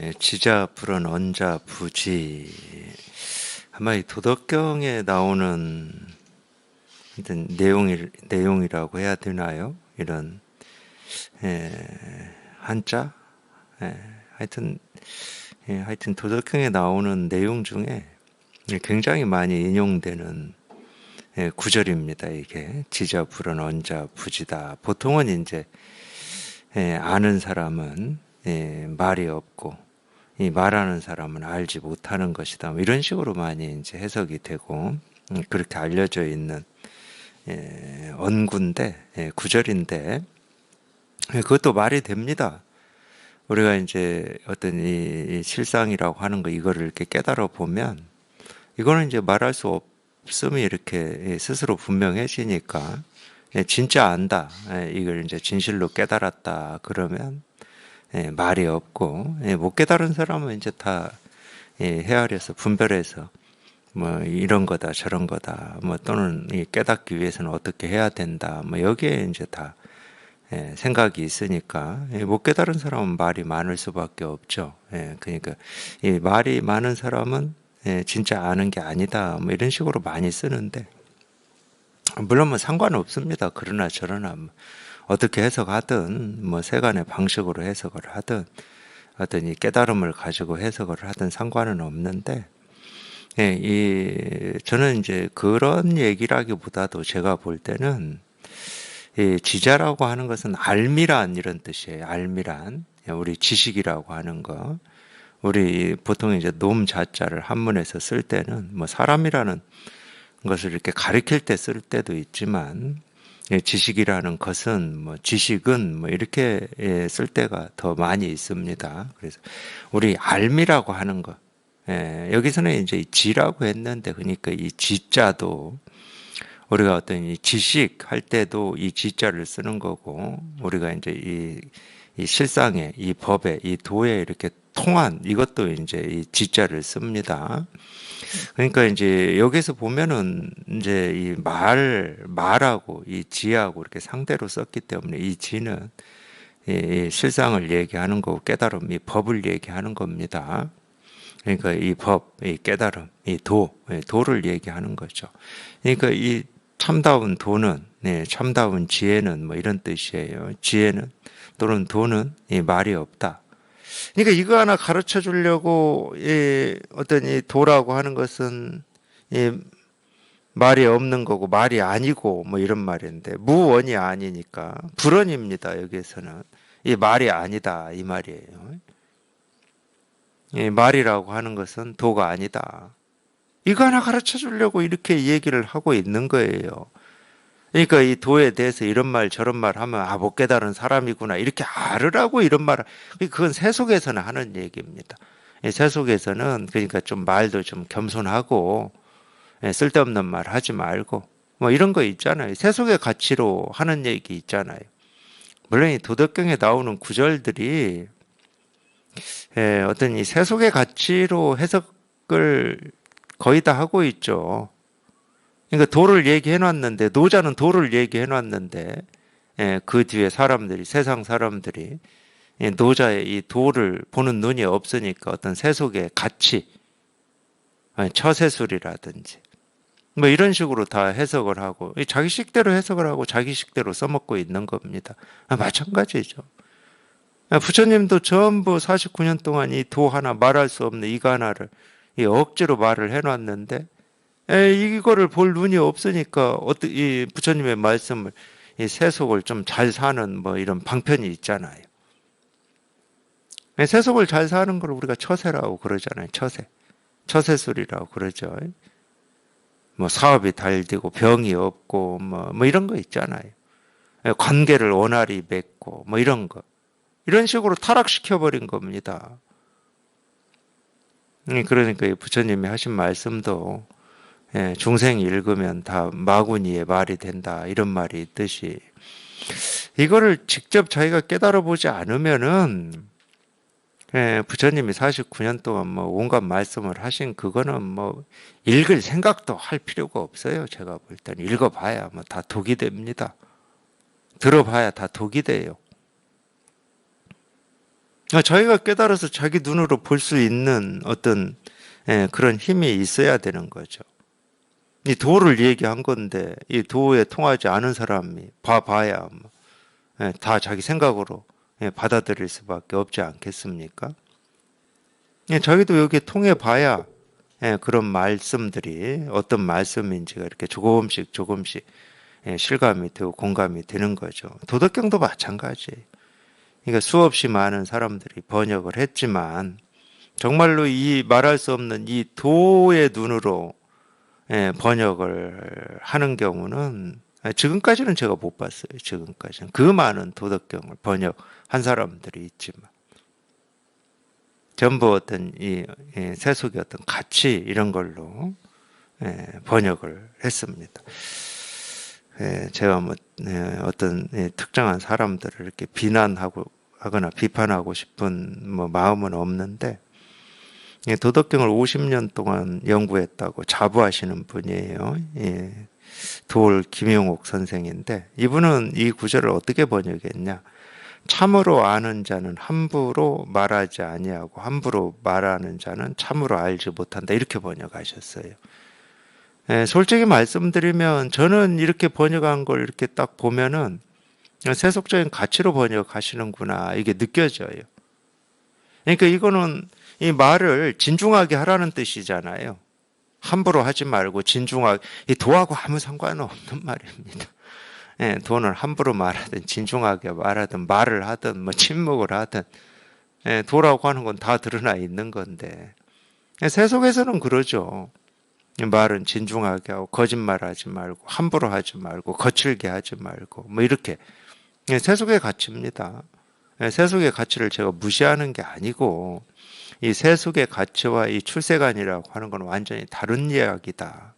예, 지자 불은 언자 부지 아마 이 도덕경에 나오는 내용이 내용이라고 해야 되나요? 이런 예, 한자 예, 하여튼 예, 하여튼 도덕경에 나오는 내용 중에 굉장히 많이 인용되는 예, 구절입니다. 이게 지자 불은 언자 부지다. 보통은 이제 예, 아는 사람은 예, 말이 없고 이 말하는 사람은 알지 못하는 것이다. 뭐 이런 식으로 많이 이제 해석이 되고 음, 그렇게 알려져 있는 예, 언구인데 예, 구절인데 예, 그것도 말이 됩니다. 우리가 이제 어떤 이, 이 실상이라고 하는 거 이거를 이렇게 깨달아 보면 이거는 이제 말할 수 없음이 이렇게 예, 스스로 분명해지니까 예, 진짜 안다. 예, 이걸 이제 진실로 깨달았다. 그러면 예, 말이 없고 예, 못 깨달은 사람은 이제 다 예, 헤아려서 분별해서 뭐 이런 거다 저런 거다 뭐 또는 이 깨닫기 위해서는 어떻게 해야 된다 뭐 여기에 이제 다 예, 생각이 있으니까 예, 못 깨달은 사람은 말이 많을 수밖에 없죠. 예, 그러니까 이 말이 많은 사람은 예, 진짜 아는 게 아니다 뭐 이런 식으로 많이 쓰는데 물론 뭐 상관은 없습니다. 그러나 저러나 뭐 어떻게 해석하든 뭐 세간의 방식으로 해석을 하든 어떤 이 깨달음을 가지고 해석을 하든 상관은 없는데 예, 이 저는 이제 그런 얘기라기보다도 제가 볼 때는 이 지자라고 하는 것은 알미란 이런 뜻이에요. 알미란 예, 우리 지식이라고 하는 거 우리 보통 이제 놈 자자를 한문에서 쓸 때는 뭐 사람이라는 것을 이렇게 가리킬 때 쓸 때도 있지만 예, 지식이라는 것은 뭐 지식은 뭐 이렇게 예, 쓸 때가 더 많이 있습니다. 그래서 우리 알미라고 하는 것 예, 여기서는 이제 지라고 했는데 그러니까 이 지자도 우리가 어떤 이 지식 할 때도 이 지자를 쓰는 거고 우리가 이제 이, 이 실상에 이 법에 이 도에 이렇게 통한 이것도 이제 이 지자를 씁니다. 그러니까 이제 여기서 보면은 이제 이 말 말하고 이 지하고 이렇게 상대로 썼기 때문에 이 지는 이 실상을 얘기하는 거고 깨달음 이 법을 얘기하는 겁니다. 그러니까 이 법, 이 깨달음, 이 도, 도를 얘기하는 거죠. 그러니까 이 참다운 도는 네, 참다운 지혜는 뭐 이런 뜻이에요. 지혜는 또는 도는 이 말이 없다. 그러니까 이거 하나 가르쳐 주려고 이 어떤 이 도라고 하는 것은 이 말이 없는 거고 말이 아니고 뭐 이런 말인데 무원이 아니니까 불원입니다. 여기에서는 이 말이 아니다 이 말이에요. 이 말이라고 하는 것은 도가 아니다. 이거 하나 가르쳐 주려고 이렇게 얘기를 하고 있는 거예요. 그러니까 이 도에 대해서 이런 말 저런 말 하면 아 못 깨달은 사람이구나 이렇게 알으라고 이런 말을 그건 세속에서는 하는 얘기입니다. 세속에서는 그러니까 좀 말도 좀 겸손하고 예, 쓸데없는 말 하지 말고 뭐 이런 거 있잖아요. 세속의 가치로 하는 얘기 있잖아요. 물론 이 도덕경에 나오는 구절들이 예, 어떤 이 세속의 가치로 해석을 거의 다 하고 있죠. 그러니까 도를 얘기해 놨는데 노자는 도를 얘기해 놨는데 예, 그 뒤에 사람들이 세상 사람들이 예, 노자의 이 도를 보는 눈이 없으니까 어떤 세속의 가치 아니, 처세술이라든지 뭐 이런 식으로 다 해석을 하고 자기식대로 해석을 하고 자기식대로 써먹고 있는 겁니다. 아, 마찬가지죠. 아, 부처님도 전부 49년 동안 이 도 하나 말할 수 없는 이거 하나를 이 억지로 말을 해놨는데 에, 이거를 볼 눈이 없으니까 이 부처님의 말씀을 이 세속을 좀 잘 사는 뭐 이런 방편이 있잖아요. 세속을 잘 사는 걸 우리가 처세라고 그러잖아요. 처세, 처세술이라고 그러죠. 뭐 사업이 잘 되고 병이 없고 뭐, 뭐 이런 거 있잖아요. 관계를 원활히 맺고 뭐 이런 거 이런 식으로 타락시켜 버린 겁니다. 그러니까 부처님이 하신 말씀도 예, 중생이 읽으면 다 마구니의 말이 된다 이런 말이 있듯이 이거를 직접 자기가 깨달아 보지 않으면은 예, 부처님이 49년 동안 뭐 온갖 말씀을 하신 그거는 뭐 읽을 생각도 할 필요가 없어요. 제가 볼 때는 읽어봐야 뭐 다 독이 됩니다. 들어봐야 다 독이 돼요. 아, 자기가 깨달아서 자기 눈으로 볼 수 있는 어떤 예, 그런 힘이 있어야 되는 거죠. 이 도를 얘기한 건데 이 도에 통하지 않은 사람이 봐봐야 뭐, 예, 다 자기 생각으로 예, 받아들일 수밖에 없지 않겠습니까? 예, 저희도 여기 통해 봐야 예, 그런 말씀들이 어떤 말씀인지가 이렇게 조금씩 조금씩 예, 실감이 되고 공감이 되는 거죠. 도덕경도 마찬가지. 그러니까 수없이 많은 사람들이 번역을 했지만 정말로 이 말할 수 없는 이 도의 눈으로 예, 번역을 하는 경우는 아, 지금까지는 제가 못 봤어요. 지금까지는 그 많은 도덕경을 번역한 사람들이 있지만 전부 어떤 이 예, 세속의 어떤 가치 이런 걸로 예, 번역을 했습니다. 예, 제가 뭐 예, 어떤 예, 특정한 사람들을 이렇게 비난하고 하거나 비판하고 싶은 뭐 마음은 없는데 예, 도덕경을 50년 동안 연구했다고 자부하시는 분이에요. 예, 돌 김용옥 선생인데 이분은 이 구절을 어떻게 번역했냐? 참으로 아는 자는 함부로 말하지 아니하고 함부로 말하는 자는 참으로 알지 못한다 이렇게 번역하셨어요. 예, 솔직히 말씀드리면 저는 이렇게 번역한 걸 이렇게 딱 보면은 세속적인 가치로 번역하시는구나 이게 느껴져요. 그러니까 이거는 이 말을 진중하게 하라는 뜻이잖아요. 함부로 하지 말고 진중하게 이 도하고 아무 상관은 없는 말입니다. 예, 돈을 함부로 말하든 진중하게 말하든 말을 하든 뭐 침묵을 하든 예, 도라고 하는 건 다 드러나 있는 건데 예, 세속에서는 그러죠. 말은 진중하게 하고 거짓말하지 말고 함부로 하지 말고 거칠게 하지 말고 뭐 이렇게 예, 세속의 가치입니다. 예, 세속의 가치를 제가 무시하는 게 아니고 이 세속의 가치와 이 출세관이라고 하는 건 완전히 다른 이야기다.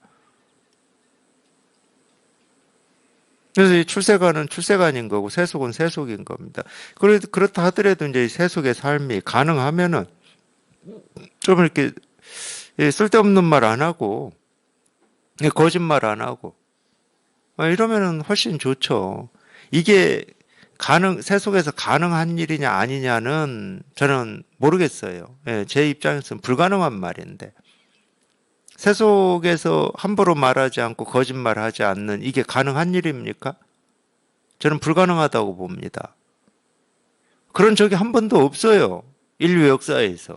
그래서 이 출세관은 출세관인 거고 세속은 세속인 겁니다. 그렇다 하더라도 이제 세속의 삶이 가능하면은 좀 이렇게 쓸데없는 말 안 하고 거짓말 안 하고 아, 이러면은 훨씬 좋죠. 이게 가능 세속에서 가능한 일이냐 아니냐는 저는 모르겠어요. 예, 제 입장에서는 불가능한 말인데 세속에서 함부로 말하지 않고 거짓말하지 않는 이게 가능한 일입니까? 저는 불가능하다고 봅니다. 그런 적이 한 번도 없어요. 인류 역사에서.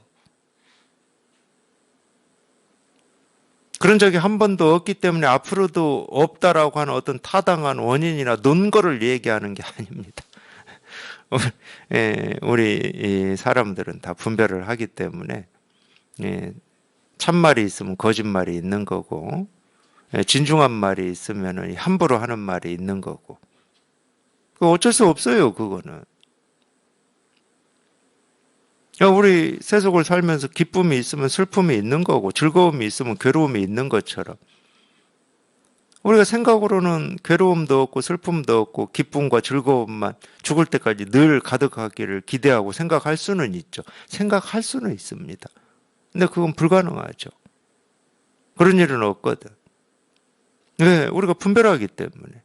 그런 적이 한 번도 없기 때문에 앞으로도 없다라고 하는 어떤 타당한 원인이나 논거를 얘기하는 게 아닙니다. 예, 우리 사람들은 다 분별을 하기 때문에 예, 참말이 있으면 거짓말이 있는 거고 예, 진중한 말이 있으면 함부로 하는 말이 있는 거고 어쩔 수 없어요 그거는 우리 세속을 살면서 기쁨이 있으면 슬픔이 있는 거고 즐거움이 있으면 괴로움이 있는 것처럼 우리가 생각으로는 괴로움도 없고 슬픔도 없고 기쁨과 즐거움만 죽을 때까지 늘 가득하기를 기대하고 생각할 수는 있죠. 생각할 수는 있습니다. 근데 그건 불가능하죠. 그런 일은 없거든. 왜? 우리가 분별하기 때문에.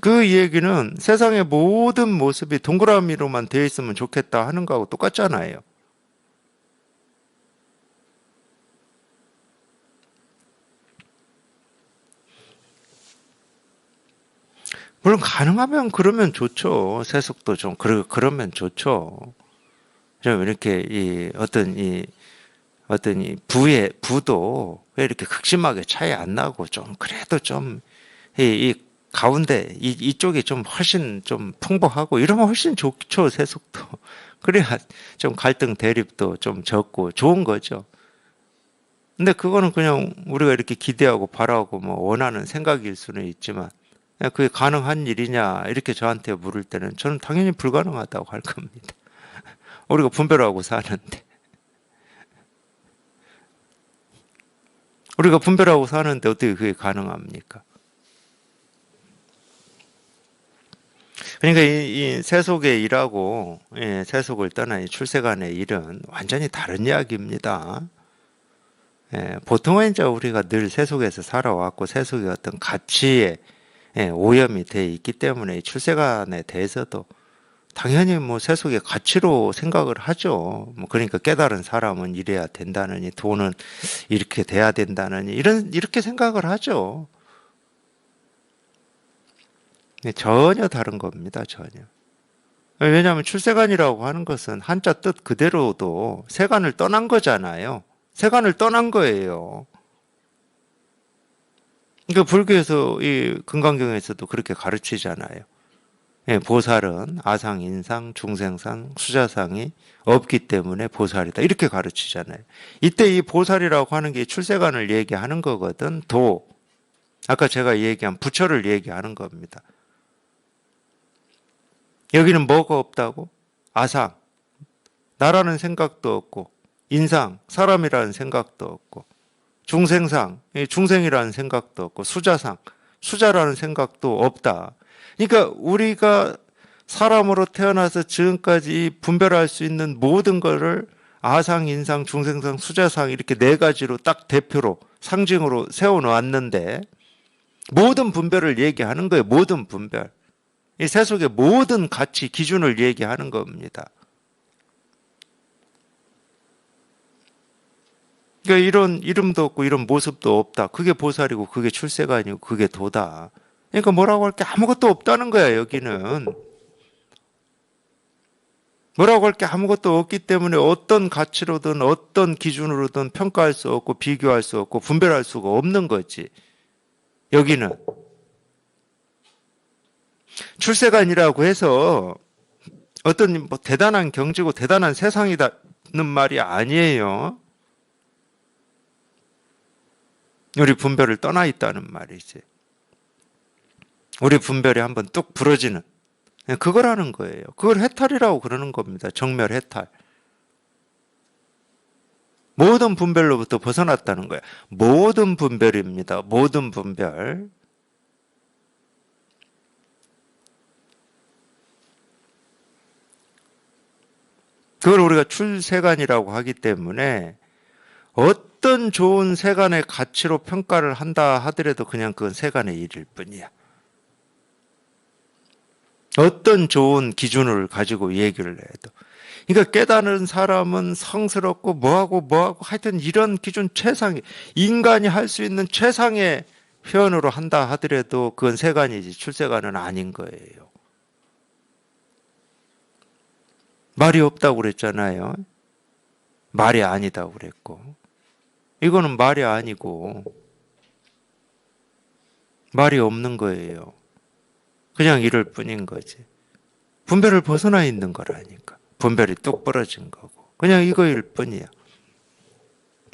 그 얘기는 세상의 모든 모습이 동그라미로만 되어 있으면 좋겠다 하는 거하고 똑같잖아요. 물론 가능하면 그러면 좋죠. 세속도 좀 그러, 그러면 좋죠. 좀 이렇게 이 어떤 이 어떤 이 부의 부도 왜 이렇게 극심하게 차이 안 나고 좀 그래도 좀이 이 가운데 이 이쪽이 좀 훨씬 좀 풍부하고 이러면 훨씬 좋죠 세속도 그래야 좀 갈등 대립도 좀 적고 좋은 거죠. 근데 그거는 그냥 우리가 이렇게 기대하고 바라고 뭐 원하는 생각일 수는 있지만 그게 가능한 일이냐 이렇게 저한테 물을 때는 저는 당연히 불가능하다고 할 겁니다. 우리가 분별하고 사는데 우리가 분별하고 사는데 어떻게 그게 가능합니까? 그러니까 이, 이 세속의 일하고 예, 세속을 떠난 이 출세간의 일은 완전히 다른 이야기입니다. 예, 보통은 이제 우리가 늘 세속에서 살아왔고 세속의 어떤 가치에 예, 오염이 돼 있기 때문에 출세간에 대해서도 당연히 뭐 세속의 가치로 생각을 하죠. 뭐 그러니까 깨달은 사람은 이래야 된다느니 돈은 이렇게 돼야 된다느니 이런 이렇게 생각을 하죠. 네, 전혀 다른 겁니다. 전혀. 왜냐하면 출세관이라고 하는 것은 한자 뜻 그대로도 세간을 떠난 거잖아요. 세간을 떠난 거예요. 그러니까 불교에서 이 금강경에서도 그렇게 가르치잖아요. 예, 보살은 아상, 인상, 중생상, 수자상이 없기 때문에 보살이다. 이렇게 가르치잖아요. 이때 이 보살이라고 하는 게 출세관을 얘기하는 거거든. 도. 아까 제가 얘기한 부처를 얘기하는 겁니다. 여기는 뭐가 없다고? 아상. 나라는 생각도 없고, 인상, 사람이라는 생각도 없고, 중생상, 이 중생이라는 생각도 없고, 수자상, 수자라는 생각도 없다. 그러니까 우리가 사람으로 태어나서 지금까지 분별할 수 있는 모든 것을 아상, 인상, 중생상, 수자상 이렇게 네 가지로 딱 대표로 상징으로 세워 놓았는데 모든 분별을 얘기하는 거예요. 모든 분별. 이 세속의 모든 가치 기준을 얘기하는 겁니다. 그러니까 이런 이름도 없고 이런 모습도 없다. 그게 보살이고 그게 출세가 아니고 그게 도다. 그러니까 뭐라고 할 게 아무것도 없다는 거야, 여기는. 뭐라고 할 게 아무것도 없기 때문에 어떤 가치로든 어떤 기준으로든 평가할 수 없고 비교할 수 없고 분별할 수가 없는 거지. 여기는. 출세관이라고 해서 어떤 뭐 대단한 경지고 대단한 세상이다는 말이 아니에요. 우리 분별을 떠나 있다는 말이지. 우리 분별이 한번 뚝 부러지는 그거라는 거예요. 그걸 해탈이라고 그러는 겁니다. 정멸 해탈. 모든 분별로부터 벗어났다는 거예요. 모든 분별입니다. 모든 분별. 그걸 우리가 출세관이라고 하기 때문에 어떤 좋은 세간의 가치로 평가를 한다 하더라도 그냥 그건 세간의 일일 뿐이야. 어떤 좋은 기준을 가지고 얘기를 해도. 그러니까 깨달은 사람은 성스럽고 뭐하고 뭐하고 하여튼 이런 기준 최상의, 인간이 할 수 있는 최상의 표현으로 한다 하더라도 그건 세간이지 출세간은 아닌 거예요. 말이 없다고 그랬잖아요. 말이 아니다고 그랬고. 이거는 말이 아니고, 말이 없는 거예요. 그냥 이럴 뿐인 거지. 분별을 벗어나 있는 거라니까. 분별이 뚝 부러진 거고. 그냥 이거일 뿐이야.